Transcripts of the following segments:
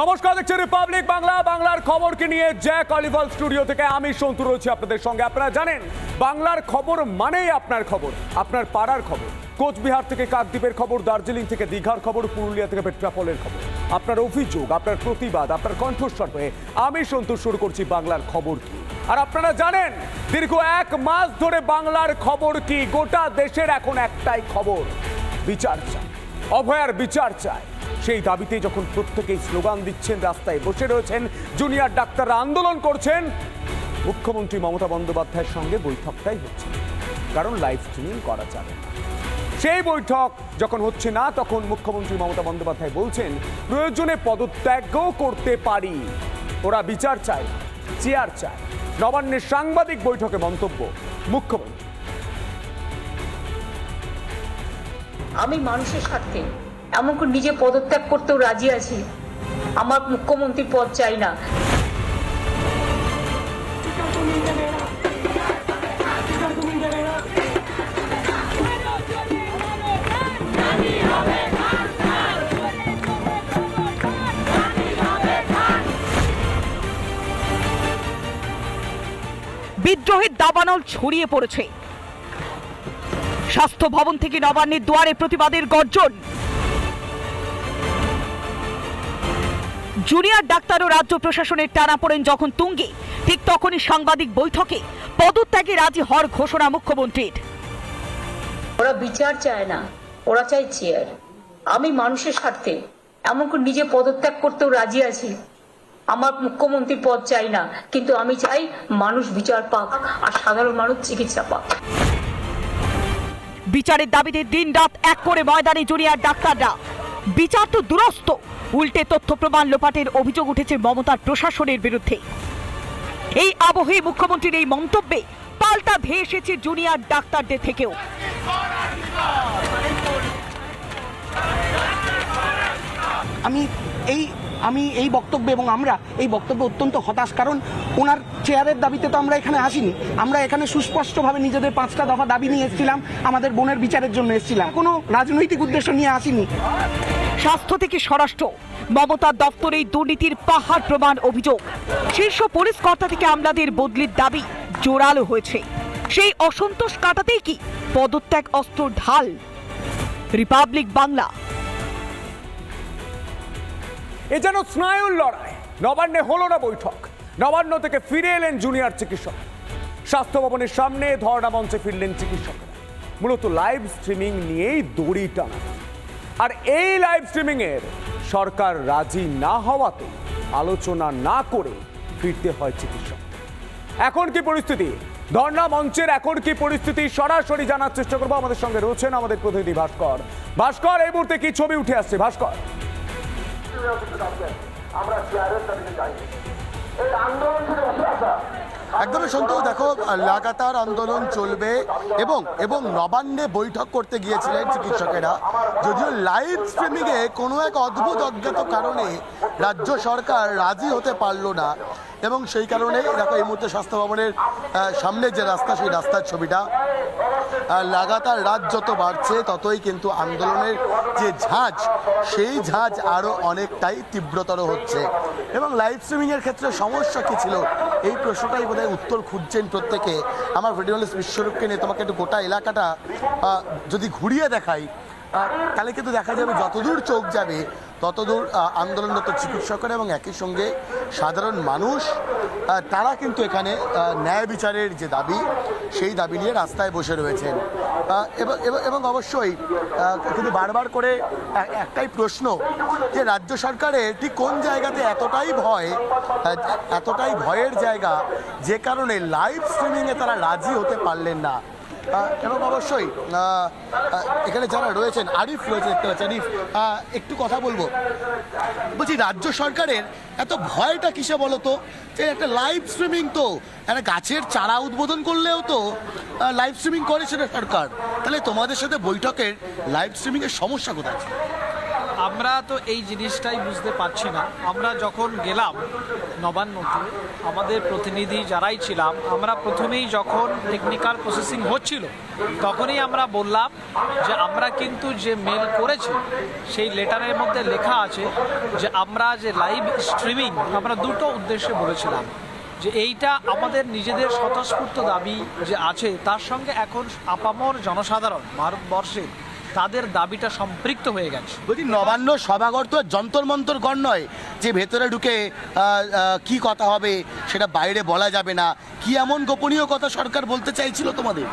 নমস্কার দেখছেন রিপাবলিক বাংলা বাংলার খবরকে নিয়ে জ্যাক অলিভাল স্টুডিও থেকে আমি সন্তু রয়েছি আপনাদের সঙ্গে। আপনারা জানেন, বাংলার খবর মানেই আপনার খবর, আপনার পাড়ার খবর। কোচবিহার থেকে কাকদ্বীপের খবর, দার্জিলিং থেকে দীঘার খবর, পুরুলিয়া থেকে পেট্রাপলের খবর। আপনার অভিযোগ, আপনার প্রতিবাদ, আপনার কণ্ঠস্বর হয়ে আমি সন্তু শুরু করছি বাংলার খবর কি। আর আপনারা জানেন, দীর্ঘ এক মাস ধরে বাংলার খবর কি, গোটা দেশের এখন একটাই খবর, বিচার চায় অভয়ার বিচার চায় সেই দাবিতে যখন প্রত্যেকেই স্লোগান দিচ্ছেন, রাস্তায় বসে রয়েছেন, জুনিয়র ডাক্তাররা আন্দোলন করছেন, মুখ্যমন্ত্রী মমতা বন্দ্যোপাধ্যায়ের সঙ্গে বৈঠকটাই হচ্ছে। কারণ লাইভ স্ট্রিমিং করা যাবে সেই বৈঠক যখন হচ্ছে না, তখন মুখ্যমন্ত্রী মমতা বন্দ্যোপাধ্যায় বলছেন, প্রয়োজনে পদত্যাগও করতে পারি। ওরা বিচার চায়, চেয়ার চায়। নবান্নের সাংবাদিক বৈঠকে মন্তব্য মুখ্যমন্ত্রী। আমি মানুষের স্বার্থে এমনকি নিজে পদত্যাগ করতেও রাজি আছি। আমার মুখ্যমন্ত্রী পদ চাই না। বিদ্রোহের দাবানল ছড়িয়ে পড়েছে। স্বাস্থ্য ভবন থেকে নবান্নের দুয়ারে প্রতিবাদের গর্জন। জুনিয়র ডাক্তার ও রাজ্য প্রশাসনের টানা পড়েন যখন তুঙ্গে। ঠিক তখনই সাংবাদিক বৈঠকে পদত্যাগে রাজি হওয়ার ঘোষণা মুখ্যমন্ত্রীর। ওরা বিচার চায় না ওরা চায় চেয়ার আমি মানুষের স্বার্থে এমনকি নিজে পদত্যাগ করতেও রাজি আছি। আমার মুখ্যমন্ত্রী পদ চাই না কিন্তু আমি চাই মানুষ বিচার পাক আর সাধারণ মানুষ চিকিৎসা পাক। বিচারের দাবিতে দিন রাত এক করে ময়দানে জুনিয়র ডাক্তাররা বিচার তো দুরস্ত। উল্টে তথ্য প্রমাণ লোপাটের অভিযোগ উঠেছে মমতার প্রশাসনের বিরুদ্ধে। এই আবহে মুখ্যমন্ত্রীর এই মন্তব্যে পাল্টা ধেয়ে এসেছে জুনিয়র ডাক্তারদের থেকেও। আমি এই আমি এই বক্তব্য এবং আমরা এই বক্তব্য অত্যন্ত হতাশ, কারণ ওনার চেয়ারের দাবিতে তো আমরা এখানে আসিনি। আমরা এখানে সুস্পষ্টভাবে নিজেদের পাঁচটা দফা দাবি নিয়ে এসেছিলাম, আমাদের বোনের বিচারের জন্য এসেছিলাম। কোনো রাজনৈতিক উদ্দেশ্য নিয়ে আসিনি। স্বাস্থ্য থেকে স্বরাষ্ট্র। মমতার দপ্তরে এই দুর্নীতির পাহাড় প্রমাণ অভিযোগ। শীর্ষ পুলিশ কর্তা থেকে আমলাদের বদলির দাবি জোরালো হয়েছে। সেই অসন্তোষ কাটাতেই কি পদত্যাগ অস্ত্র ঢাল? রিপাবলিক বাংলা। এ যেন স্নায়ুর লড়াই। নবান্নে হলো না বৈঠক। নবান্ন থেকে ফিরে এলেন জুনিয়র চিকিৎসক। স্বাস্থ্য ভবনের সামনে ধর্ণা মঞ্চে ফিরলেন চিকিৎসকরা। মূলত লাইভ স্ট্রিমিং নিয়েই দড়ি টানা। আর এই লাইভ স্ট্রিমিং এর সরকার রাজি না হওয়াতে আলোচনা না করে ফিরতে হয় চিকিৎসক। এখন কি পরিস্থিতি? ধর্ণা মঞ্চের এখন কি পরিস্থিতি? সরাসরি জানার চেষ্টা করব। আমাদের সঙ্গে রয়েছেন আমাদের প্রতিনিধি ভাস্কর। ভাস্কর, এই মুহূর্তে কি ছবি উঠে আসছে? ভাস্কর। একদমই সন্তোষ দেখো, লাগাতার আন্দোলন চলবে এবং এবং নবান্নে বৈঠক করতে গিয়েছিলেন চিকিৎসকেরা। যদিও লাইভ স্ট্রিমিংয়ে কোনো এক অদ্ভুত অজ্ঞাত কারণে রাজ্য সরকার রাজি হতে পারল না এবং সেই কারণে দেখো, এই মুহূর্তে স্বাস্থ্য ভবনের সামনে যে রাস্তা, সেই রাস্তার ছবিটা লাগাতার রাত যত বাড়ছে, ততই কিন্তু আন্দোলনের যে ঝাঁজ, সেই ঝাঁজ আরও অনেকটাই তীব্রতর হচ্ছে। এবং লাইভ স্ট্রিমিংয়ের ক্ষেত্রে সমস্যা কী ছিল? এই প্রশ্নটাই বোধহয় উত্তর খুঁজছেন প্রত্যেকে। আমার ভিডিওলিস্ট বিশ্বরূপকে নিয়ে তোমাকে একটু গোটা এলাকাটা যদি ঘুরিয়ে দেখাই তাহলে কিন্তু দেখা যাবে যতদূর চোখ যাবে ততদূর আন্দোলনরত চিকিৎসকরা এবং একই সঙ্গে সাধারণ মানুষ তারা কিন্তু এখানে ন্যায় বিচারের যে দাবি, সেই দাবি নিয়ে রাস্তায় বসে রয়েছেন। এবং- অবশ্যই কিন্তু বারবার করে একটাই প্রশ্ন যে রাজ্য সরকারের ঠিক কোন জায়গাতে এতটাই ভয় এতটাই ভয়ের জায়গা যে কারণে লাইভ স্ট্রিমিংয়ে তারা রাজি হতে পারলেন না। এবং অবশ্যই এখানে যারা রয়েছেন, আরিফ রয়েছে দেখতে পাচ্ছি আরিফ একটু কথা বলব। বলছি, রাজ্য সরকারের এত ভয়টা কিসে বলো তো? যে একটা লাইভ স্ট্রিমিং তো, একটা গাছের চারা উদ্বোধন করলেও তো লাইভ স্ট্রিমিং করে সেটা সরকার। তাহলে তোমাদের সাথে বৈঠকের লাইভ স্ট্রিমিংয়ের সমস্যা কোথায়? আমরা তো এই জিনিসটাই বুঝতে পারছি না। আমরা যখন গেলাম নবান্নতে, আমাদের প্রতিনিধি যারাই ছিলাম, আমরা প্রথমেই যখন টেকনিক্যাল প্রসেসিং হচ্ছিল, তখনই আমরা বললাম যে আমরা কিন্তু যে মেল করেছি, সেই লেটারের মধ্যে লেখা আছে যে আমরা যে লাইভ স্ট্রিমিং আমরা দুটো উদ্দেশ্যে বলেছিলাম যে এইটা আমাদের নিজেদের স্বতঃস্ফূর্ত দাবি যে আছে, তার সঙ্গে এখন আপামর জনসাধারণ ভারতবর্ষে তাদের দাবিটা সম্পৃক্ত হয়ে গেছে। বলছি, নবান্ন সভাগর তো যন্তর মন্তর গণ নয়, যে ভেতরে ঢুকে কি কথা হবে সেটা বাইরে বলা যাবে না। কি এমন গোপনীয় কথা সরকার বলতে চাইছিল তোমাদের?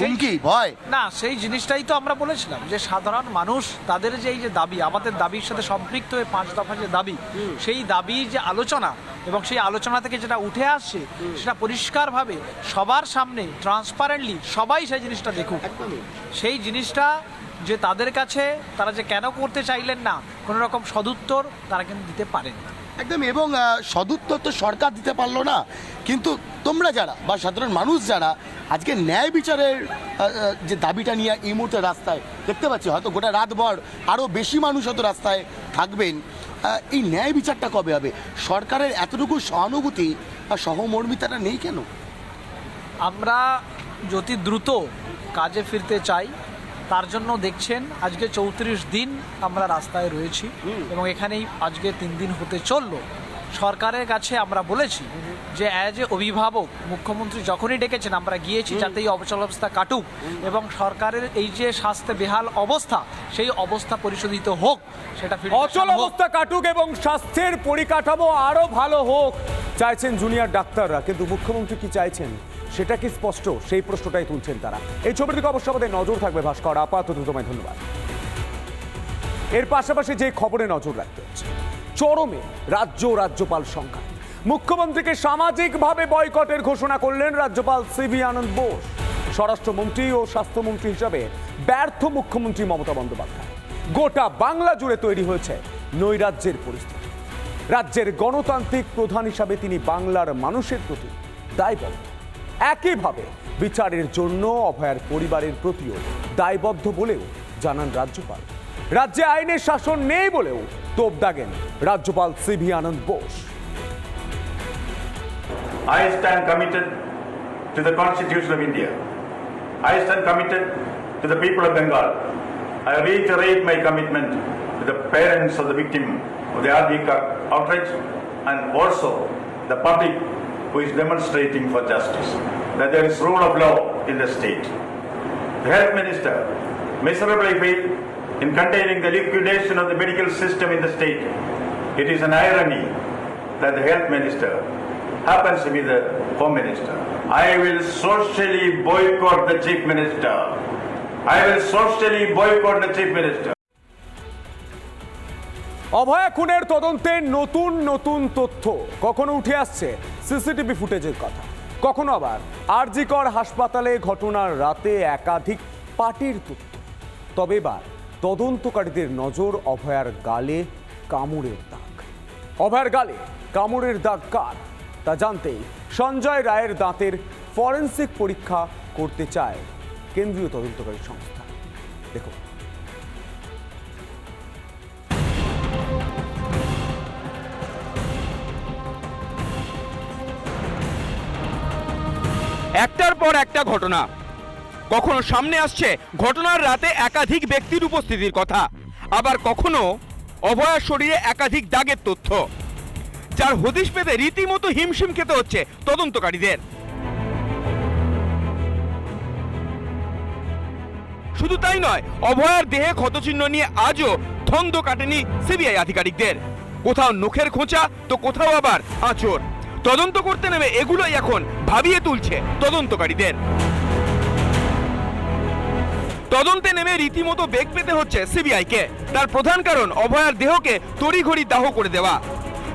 হুমকি ভয়। না সেই জিনিসটাই তো আমরা বলেছিলাম যে সাধারণ মানুষ তাদের যে এই যে দাবি আমাদের দাবির সাথে সম্পৃক্ত হয়ে পাঁচ দফা যে দাবি সেই দাবির যে আলোচনা এবং সেই আলোচনা থেকে যেটা উঠে আসছে সেটা পরিষ্কারভাবে সবার সামনে ট্রান্সপারেন্টলি সবাই সেই জিনিসটা দেখুক। সেই জিনিসটা যে তাদের কাছে তারা যে কেন করতে চাইলেন না কোনো রকম সদুত্তর তারা কিন্তু দিতে পারেন। একদম, এবং সদুত্তর তো সরকার দিতে পারল না। কিন্তু তোমরা যারা বা সাধারণ মানুষ যারা আজকে ন্যায় বিচারের যে দাবিটা নিয়ে এই মুহূর্তে রাস্তায় দেখতে পাচ্ছি, হয়তো গোটা রাতভর আরও বেশি মানুষ হয়তো রাস্তায় থাকবেন। এই ন্যায় বিচারটা কবে হবে? সরকারের এতটুকু সহানুভূতি বা সহমর্মিতাটা নেই কেন? আমরা যদি দ্রুত কাজে ফিরতে চাই। তার জন্য দেখছেন আজকে চৌত্রিশ দিন আমরা রাস্তায় রয়েছি এবং এখানেই আজকে তিন দিন হতে চলল। সরকারের কাছে আমরা বলেছি যে অ্যাজ এ অভিভাবক মুখ্যমন্ত্রী যখনই ডেকেছেন আমরা গিয়েছি যাতে এই অবচল অবস্থা কাটুক এবং সরকারের এই যে স্বাস্থ্য বেহাল অবস্থা সেই অবস্থা পরিশোধিত হোক সেটা ফিরে অচল অবস্থা কাটুক এবং স্বাস্থ্যের পরিকাঠামো আরও ভালো হোক চাইছেন জুনিয়র ডাক্তাররা। কিন্তু মুখ্যমন্ত্রী কি চাইছেন? সেটা কি স্পষ্ট? সেই প্রশ্নটাই তুলছেন তারা। এই ছবির দিকে অবশ্য আমাদের নজর থাকবে ভাস্কর, আপাতত তোমায় ধন্যবাদ। এর পাশাপাশি যে খবরে নজর রাখতে হচ্ছে, চরমে রাজ্য রাজ্যপাল সংখ্যা। মুখ্যমন্ত্রীকে সামাজিকভাবে বয়কটের ঘোষণা করলেন রাজ্যপাল সিবি আনন্দ বোস। স্বরাষ্ট্রমন্ত্রী ও স্বাস্থ্যমন্ত্রী হিসাবে ব্যর্থ মুখ্যমন্ত্রী মমতা বন্দ্যোপাধ্যায়। গোটা বাংলা জুড়ে তৈরি হয়েছে নৈরাজ্যের পরিস্থিতি। রাজ্যের গণতান্ত্রিক প্রধান হিসাবে তিনি বাংলার মানুষের প্রতি দায়বদ্ধ। একইভাবে বিচারের জন্য অভয়ার পরিবারের প্রতিও দায়বদ্ধ বলেও জানান রাজ্যপাল রাজ্যে আইনের শাসন নেই বলেও তোপ দাগেন রাজ্যপাল C V Ananda Bose I stand committed to the Constitution of India. I stand committed to the people of Bengal. I reiterate my commitment to the parents of the victim of the Ardika outrage and also the public who is demonstrating for justice, that there is rule of law in the state. The health minister miserably failed in containing the liquidation of the medical system in the state. It is an irony that the health minister happens to be the home minister. I will socially boycott the chief minister. I will socially boycott the chief minister. Abhaya খুনের তদন্তে নতুন নতুন তথ্য কখনো উঠে আসছে CCTV ফুটেজের কথা। কখনো আবার আরজিকর হাসপাতালে ঘটনার রাতে একাধিক পার্টির তথ্য। তবে এবার তদন্তকারীদের নজর অভয়ার গালে কামড়ের দাগ। অভয়ার গালে কামড়ের দাগ কার? তা জানতেই সঞ্জয় রায়ের দাঁতের ফরেন্সিক পরীক্ষা করতে চায় কেন্দ্রীয় তদন্তকারী সংস্থা। দেখুন। একটার পর একটা ঘটনা। কখনো সামনে আসছে ঘটনার রাতে একাধিক ব্যক্তির উপস্থিতির কথা। আবার কখনো অভয়ার শরীরে একাধিক দাগের তথ্য। যার হদিশ পেতে রীতিমতো হিমশিম খেতে হচ্ছে তদন্তকারীদের। শুধু তাই নয়, অভয়ার দেহে ক্ষতচিহ্ন নিয়ে আজও ধন্দ কাটেনি সিবিআই আধিকারিকদের। কোথাও নখের খোঁচা, তো কোথাও আবার আঁচড়। তদন্ত করতে নেমে এগুলোই এখন ভাবিয়ে তুলছে তদন্তকারীদের। তদন্তে নেমে রীতিমতো বেগ পেতে হচ্ছে সিবিআইকে। তার প্রধান কারণ, অভয়ার দেহকে তড়িঘড়ি দাহ করে দেওয়া।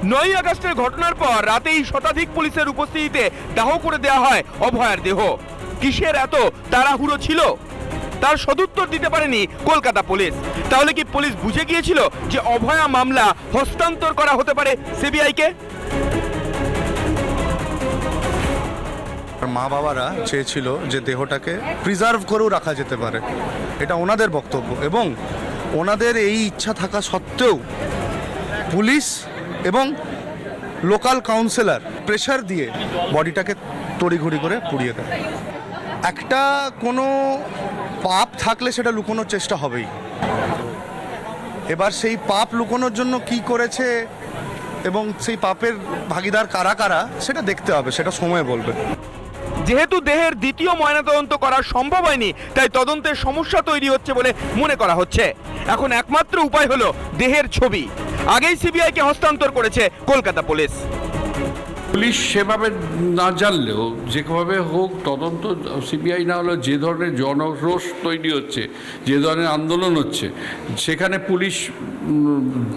নয় আগস্টের ঘটনার পর রাতেই শতাধিক পুলিশের উপস্থিতিতে দাহ করে দেওয়া হয় অভয়ার দেহ। কিসের এত তাড়াহুড়ো ছিল? তার সদুত্তর দিতে পারেনি কলকাতা পুলিশ। তাহলে কি পুলিশ বুঝে গিয়েছিল যে অভয়া মামলা হস্তান্তর করা হতে পারে সিবিআইকে? মা বাবারা চেয়েছিল যে দেহটাকে প্রিজার্ভ করেও রাখা যেতে পারে। এটা ওনাদের বক্তব্য এবং ওনাদের এই ইচ্ছা থাকা সত্ত্বেও পুলিশ এবং লোকাল কাউন্সিলর প্রেশার দিয়ে বডিটাকে তড়িঘড়ি করে পুড়িয়ে দেয়। একটা কোনো পাপ থাকলে সেটা লুকোনোর চেষ্টা হবেই। এবার সেই পাপ লুকোনোর জন্য কি করেছে এবং সেই পাপের ভাগিদার কারা কারা, সেটা দেখতে হবে, সেটা সময় বলবে। যেহেতু দেহের দ্বিতীয় ময়নাতদন্ত করা সম্ভব হয়নি, তাই তদন্তের সমস্যা তৈরি হচ্ছে বলে মনে করা হচ্ছে। এখন একমাত্র উপায় হলো দেহের ছবি। আগেই সিবিআইকে হস্তান্তর করেছে কলকাতা পুলিশ। পুলিশ সেভাবে না জানলেও, যেভাবে হোক তদন্ত, সিবিআই না হলেও যে ধরনের জনরোষ তৈরি হচ্ছে, যে ধরনের আন্দোলন হচ্ছে, সেখানে পুলিশ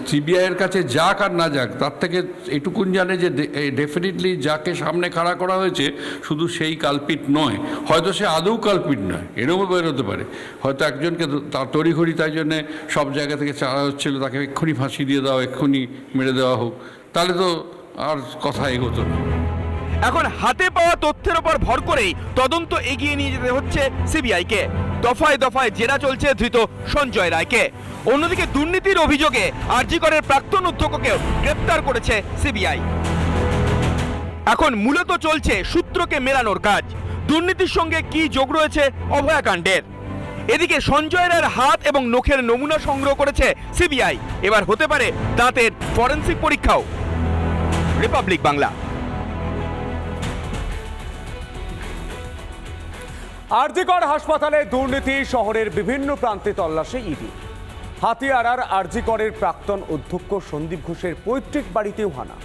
সিবিআইয়ের কাছে যাক আর না যাক, তার থেকে এটুকুন জানে যে ডেফিনেটলি যাকে সামনে খাড়া করা হয়েছে, শুধু সেই কালপিট নয়, হয়তো সে আদৌ কালপিট নয়, এরকমও বেরোতে পারে। হয়তো একজনকে তার তড়িঘড়ি তাই জন্যে সব জায়গা থেকে চাড়া হচ্ছিল, তাকে এক্ষুনি ফাঁসি দিয়ে দাও, এক্ষুনি মেরে দেওয়া হোক, তাহলে তো আর কথা এগোতো না। এখন হাতে পাওয়া তথ্যের উপর ভর করেই তদন্ত এগিয়ে নিয়ে যেতে হচ্ছে সিবিআইকে। দফায় দফায় জেরা চলছে ধৃত সঞ্জয় রায়কে। অন্যদিকে দুর্নীতির অভিযোগে আরজিকরের প্রাক্তন অধ্যক্ষকেও গ্রেপ্তার করেছে সিবিআই। এখন মূলত চলছে সূত্রকে মেলানোর কাজ। দুর্নীতির সঙ্গে কি যোগ রয়েছে অভয়াকাণ্ডের। এদিকে সঞ্জয় রায়ের হাত এবং নখের নমুনা সংগ্রহ করেছে সিবিআই। এবার হতে পারে দাঁতের ফরেন্সিক পরীক্ষাও। রিপাবলিক বাংলা আরজিকর হাসপাতালে দুর্নীতি শহরের বিভিন্ন প্রান্তে তল্লাশি ইডি। হাতিয়ারার আরজিকরের প্রাক্তন অধ্যক্ষ সন্দীপ ঘোষের পৈতৃক বাড়িতেও হানা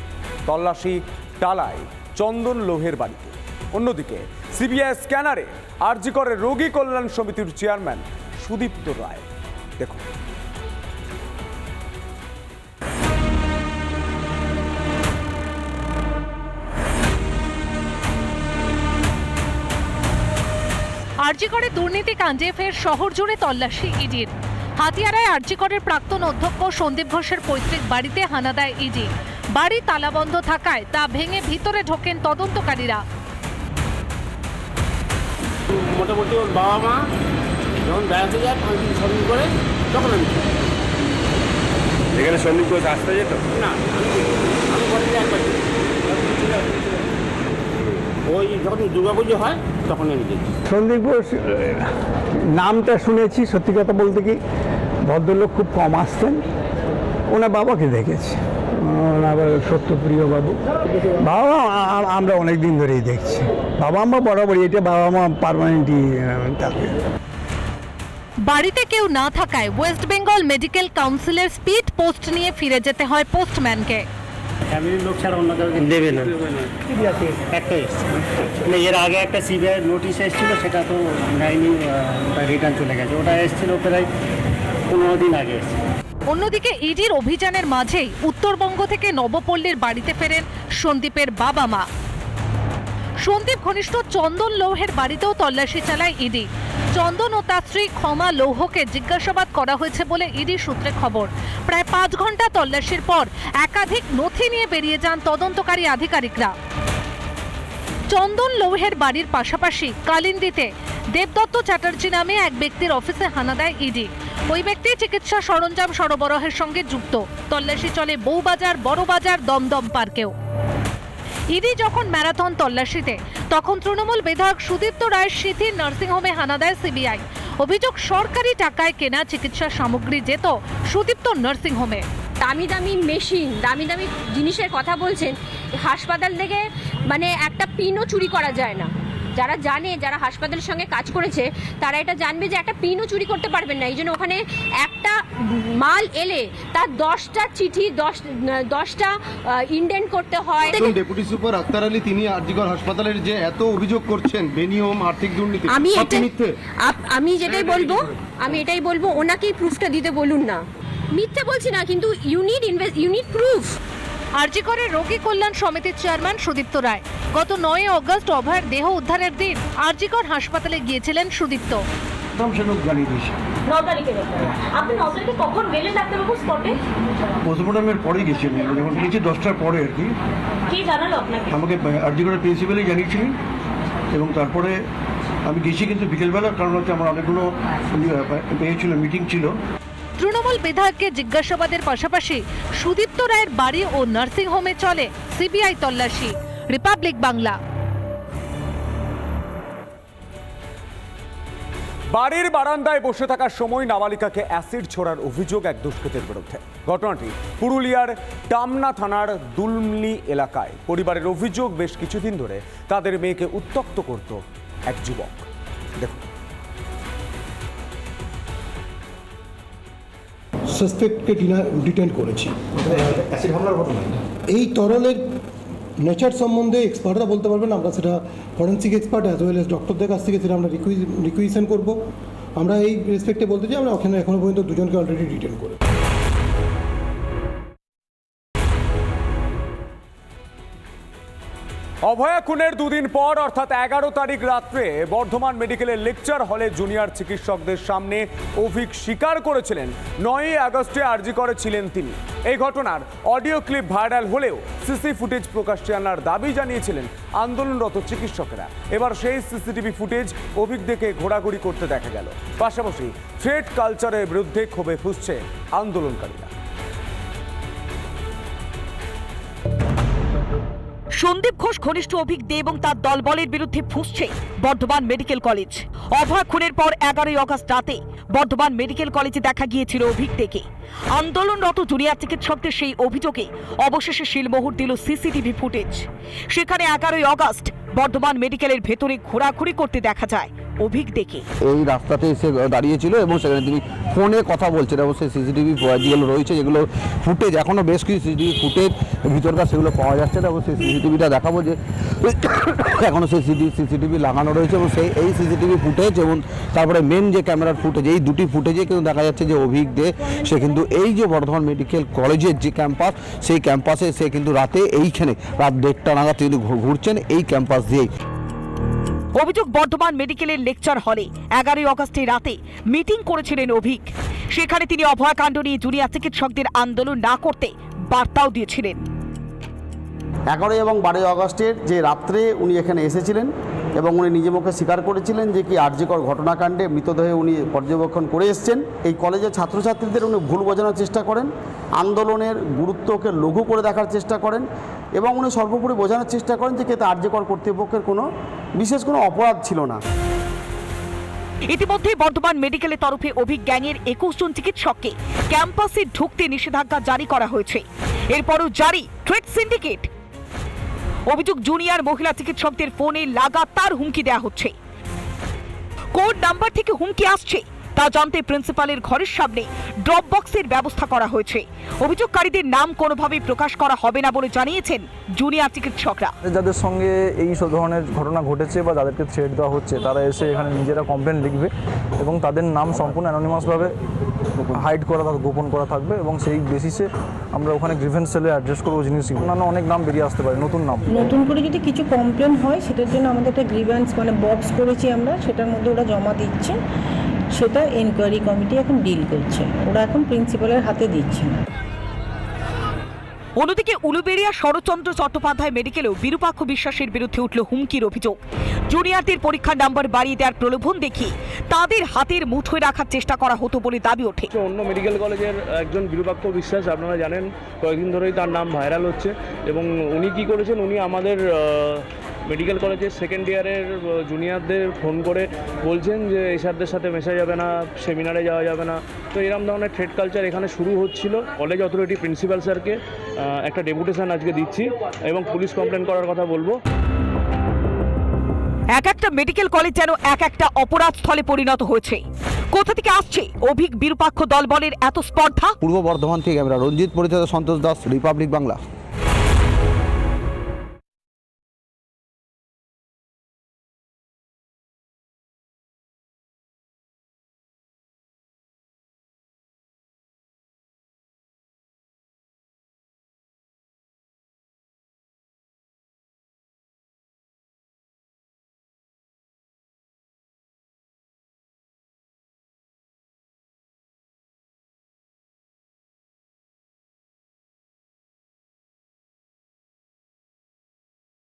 তল্লাশি টালায় চন্দন লোহের বাড়িতে। অন্যদিকে, সিবিআই স্ক্যানারে আরজিকরের রোগী কল্যাণ সমিতির চেয়ারম্যান সুদীপ্ত রায়। দেখুন। আরজিকরের দুর্নীতি কাণ্ডে ফের শহর জুড়ে তল্লাশি ইডির। হাতিয়ারায় আরজিকরের প্রাক্তন অধ্যক্ষ সন্দীপ ঘোষের পৈতৃক বাড়িতে হানা দেয় ইডি। বাড়ি তালাবন্ধ থাকায় তা ভেঙে ভিতরে ঢোকেন তদন্তকারীরা। মোটামুটি ওর বাবা মা যখন বেড়াতে যায় পাঁচ দিন করে তখন আমি এখানে সন্দীপ ঘোষ আসতে যেত? না আমি আমি বলি একবার ওই যখন দুর্গাপুজো হয় তখন আমি দেখি সন্দীপ ঘোষ নামটা শুনেছি সত্যি কথা বলতে কি ভদ্রলোক খুব কম আসতেন। ওনার বাবাকে দেখেছি। ওনার সত্যপ্রিয় বাবু। বাবা আমরা অনেক দিন ধরেই দেখছি। বাবা মা বরাবরই এটা বাবা মা পারমানেন্টই থাকে। বাড়িতে কেউ না থাকায় ওয়েস্ট বেঙ্গল মেডিকেল কাউন্সিলের স্পিড পোস্ট নিয়ে ফিরে যেতে হয় পোস্টম্যানকে ফ্যামিলির লোক ছাড়া অন্য কাউকে দেবে না। একটা মানে এর আগে একটা সিবিআই নোটিশ এসেছিল সেটা তো নেয়নি রিটার্ন চলে গেছে। ওটা এসেছিল প্রায় পনেরো দিন আগে অন্যদিকে ইডির অভিযানের মাঝেই উত্তরবঙ্গ থেকে নবপল্লীর বাড়িতে ফেরেন সন্দীপের বাবা মা। সন্দীপ ঘনিষ্ঠ চন্দন লৌহের বাড়িতেও তল্লাশি চালায় ইডি। চন্দন ও তার স্ত্রী ক্ষমা লৌহকে জিজ্ঞাসাবাদ করা হয়েছে বলে ইডি সূত্রে খবর। প্রায় পাঁচ ঘণ্টা তল্লাশির পর একাধিক নথি নিয়ে বেরিয়ে যান তদন্তকারী আধিকারিকরা। চন্দন লৌহের বাড়ির পাশাপাশি কালিন্দিতে দেবদত্ত চ্যাটার্জি নামে এক ব্যক্তির অফিসে হানা দেয় ইডি। ওই ব্যক্তি চিকিৎসা সরঞ্জাম সরবরাহের সঙ্গে যুক্ত। তল্লাশি চলে বউবাজার, বড়বাজার, দমদম পার্কেও। ইডি যখন ম্যারাথন তল্লাশিতে, তখন তৃণমূল বিধায়ক সুদীপ্ত রায় সিথির নার্সিংহোমে হানা দেয় সিবিআই। অভিযোগ, সরকারি টাকায় কেনা চিকিৎসা সামগ্রী যেত সুদীপ্ত নার্সিংহোমে। দামি দামি মেশিন, দামি দামি জিনিসের কথা বলছেন, হাসপাতাল থেকে মানে একটা পিনও চুরি করা যায় না। যারা জানে যারা হাসপাতালের সঙ্গে কাজ করেছে তারা এটা জানবে যে একটা পিনও চুরি করতে পারবেন না। এই জন্য ওখানে একটা মাল এলে তার দশটা চিঠি দশ দশটা ইন্ডেন্ট করতে হয়। ডেপুটি সুপার আক্তার আলী তিনি আরজিগড় হাসপাতালের যে এত অভিযোগ করছেন বেনিয়ম আর্থিক দুর্নীতি আমি। আমি যেটাই বলব আমি এটাই বলব ওনাকেই প্রুফটা দিতে বলুন না। মিথ্যে বলছি না কিন্তু ইউনিট ইনভেস্ট ইউনিট প্রুফ আরজিকরের রোগী কল্যাণ সমিতির চেয়ারম্যান সুদীপ্ত রায়। গত নয় অগস্ট অভয়ের দেহ উদ্ধারের দিন আরজিকর হাসপাতালে গিয়েছিলেন সুদীপ্ত। জানিয়ে দিয়েছি ন তারিখে আপনি ন কখন গেলেন ডাক্তারবাবু স্পটে? পোস্টমর্টমের পরে গেছি আমি যখন গেছি দশটার পরে আর কি। কে জানালো আপনাকে? আমাকে আরজিগড়ের প্রিন্সিপালই জানিয়েছিলেন এবং তারপরে আমি গেছি কিন্তু বিকেলবেলা কারণ হচ্ছে আমার অনেকগুলো পেয়েছিল মিটিং ছিল। তৃণমূল বিধায়ককে জিজ্ঞাসাবাদের পাশাপাশি সুদীপ্ত রায়ের বাড়ি ও নার্সিংহোমে চলে সিবিআই তল্লাশি। রিপাবলিক বাংলা। বাড়ির বারান্দায় বসে থাকার সময় নাবালিকাকে অ্যাসিড ছোড়ার অভিযোগ এক দুষ্কৃতের বিরুদ্ধে। ঘটনাটি পুরুলিয়ার টামনা থানার দুলমলি এলাকায়। পরিবারের অভিযোগ, বেশ কিছুদিন ধরে তাদের মেয়েকে উত্তক্ত করত এক যুবক। দেখুন। সাসপেক্টকে ডিটেন করেছি। এই তরলের নেচার সম্বন্ধে এক্সপার্টরা বলতে পারবেন আমরা সেটা forensic expert as well as ডক্টরদের কাছ থেকে সেটা আমরা রিকুইশন করব। আমরা এই রেসপেক্টে বলতে চাই আমরা ওখানে এখনও পর্যন্ত দুজনকে অলরেডি ডিটেন করে অভয়া খুনের দুদিন পর, অর্থাৎ এগারো তারিখ রাত্রে, বর্ধমান মেডিকেলের লেকচার হলে জুনিয়র চিকিৎসকদের সামনে অভিক স্বীকার করেছিলেন। নয়ই আগস্টে আর্জি করেছিলেন তিনি। এই ঘটনার অডিও ক্লিপ ভাইরাল হলেও সিসি ফুটেজ প্রকাশ্যে আনার দাবি জানিয়েছিলেন আন্দোলনরত চিকিৎসকেরা। এবার সেই সিসিটিভি ফুটেজ অভিক দেখে ঘোরাঘুরি করতে দেখা গেল। পাশাপাশি থ্রেড কালচারের বিরুদ্ধে ক্ষোভে ফুসছে আন্দোলনকারীরা। সন্দীপ ঘোষ, ঘনিষ্ঠ অভিক দে এবং তার দলবলের বিরুদ্ধে ফুঁসছে বর্ধমান মেডিকেল কলেজ। অভয় খুনের পর এগারোই অগস্ট রাতে বর্ধমান মেডিকেল কলেজে দেখা গিয়েছিল অভিক দেকে আন্দোলনরত জুনিয়র চিকিৎসকদের সেই অভিযোগে অবশেষে শিলমোহর দিল সিসিটিভি ফুটেজ। সেখানে এগারোই অগস্ট বর্ধমান মেডিকেলের ভেতরে ঘোরাঘুরি করতে দেখা যায় অভিক দেখে। এই রাস্তাতে এসে দাঁড়িয়েছিল এবং সেখানে তিনি ফোনে কথা বলছেন এবং সেই সিসিটিভি যেগুলো রয়েছে, যেগুলো ফুটেজ এখনও বেশ কিছু সিসিটিভি ফুটেজ ভিতরকার সেগুলো পাওয়া যাচ্ছে না এবং সেই সিসিটিভিটা দেখাবো যে এখনও সেই সিসিটিভি লাগানো রয়েছে এবং সেই, এই সিসিটিভি ফুটেজ এবং তারপরে মেন যে ক্যামেরার ফুটেজ এই দুটি ফুটেজে কিন্তু দেখা যাচ্ছে যে অভিক দে সে কিন্তু এই যে বর্ধমান মেডিকেল কলেজের যে ক্যাম্পাস সেই ক্যাম্পাসে সে কিন্তু রাতে এইখানে রাত দেড়টা নাগাদ তিনি ঘুরছেন এই ক্যাম্পাস দিয়েই। অভিযোগ বর্ধমান মেডিকেলের লেকচার হলে এগারোই অগস্টে রাতে মিটিং করেছিলেন অভিক। সেখানে তিনি অভয়কাণ্ড নিয়ে জুনিয়র চিকিৎসকদের আন্দোলন না করতে বার্তাও দিয়েছিলেন। এগারোই এবং বারোই আগস্টের যে রাত্রে উনি এখানে এসেছিলেন এবং উনি নিজে মুখে স্বীকার করেছিলেন যে কি আর্যকর ঘটনাকাণ্ডে মৃতদেহে উনি পর্যবেক্ষণ করে এসছেন। এই কলেজের ছাত্রছাত্রীদের উনি ভুল বোঝানোর চেষ্টা করেন, আন্দোলনের গুরুত্বকে লঘু করে দেখার চেষ্টা করেন এবং উনি সর্বোপরি বোঝানোর চেষ্টা করেন যে এতে আর্যকর কর্তৃপক্ষের কোনো বিশেষ কোনো অপরাধ ছিল না। ইতিমধ্যে বর্ধমান মেডিকেলের তরফে অভিজ্ঞানের একুশ জন চিকিৎসককে ক্যাম্পাসে ঢুকতে নিষেধাজ্ঞা জারি করা হয়েছে। এরপরও জারি ট্রেড সিন্ডিকেট। অভিযোগ জুনিয়র মহিলা চিকিৎসকদের ফোনে লাগাতার হুমকি দেওয়া হচ্ছে। কোড নাম্বার থেকে হুমকি আসছে। তা জানতে প্রিন্সিপালের ঘরের সামনে ড্রপ বক্সের ব্যবস্থা করা হয়েছে। অভিযোগকারীদের নাম কোনোভাবেই প্রকাশ করা হবে না বলে জানিয়েছেন জুনিয়র চিকিৎসকরা। যাদের সঙ্গে এই সব ধরনের ঘটনা ঘটেছে বা যাদেরকে থ্রেট দেওয়া হচ্ছে তারা এসে এখানে নিজেরা কমপ্লেন লিখবে এবং তাদের নাম সম্পূর্ণ অ্যানোনিমাসভাবে হাইড করা থাকবে গোপন করা থাকবে এবং সেই বেসিসে আমরা ওখানে গ্রিভেন্স সেলে অ্যাড্রেস করব জিনিস অন্যান্য অনেক নাম বেরিয়ে আসতে পারে নতুন নাম। নতুন করে যদি কিছু কমপ্লেন হয় সেটার জন্য আমাদের একটা গ্রিভেন্স মানে বক্স করেছি আমরা সেটার মধ্যে ওরা জমা দিচ্ছে। সেটা এনকোয়ারি কমিটি এখন ডিল করছে। ওরা এখন প্রিন্সিপালের হাতে দিচ্ছে। না অন্যদিকে উলুবেড়িয়া শরৎচন্দ্র চট্টোপাধ্যায় মেডিকেলেও বিরূপাক্ষ বিশ্বাসের বিরুদ্ধে উঠল হুমকির অভিযোগ। জুনিয়রদের পরীক্ষার নাম্বার বাড়িয়ে দেওয়ার প্রলোভন দেখিয়ে তাদের হাতের মুঠোয় রাখার চেষ্টা করা হতো বলে দাবি ওঠে। অন্য মেডিকেল কলেজের একজন বিরূপাক্ষ বিশ্বাস আপনারা জানেন কয়েকদিন ধরেই তার নাম ভাইরাল হচ্ছে এবং উনি কি করেছেন উনি আমাদের মেডিকেল কলেজের সেকেন্ড ইয়ারের জুনিয়রদের ফোন করে বলছেন যে এসারদের সাথে মেশা যাবে না সেমিনারে যাওয়া যাবে না। তো এরকম ধরনের ট্রেড কালচার এখানে শুরু হচ্ছিল। কলেজ অথরিটি প্রিন্সিপাল স্যারকে একটা ডেপুটেশন আজকে দিচ্ছি এবং পুলিশ কমপ্লেন করার কথা বলব। এক একটা মেডিকেল কলেজ যেন এক একটা অপরাধ স্থলে পরিণত হয়েছে। কোথা থেকে আসছে অভিক বিরূপাক্ষ দলবলের এত স্পর্ধা? পূর্ব বর্ধমান থেকে আমরা রঞ্জিত পরিচালক সন্তোষ দাস রিপাবলিক বাংলা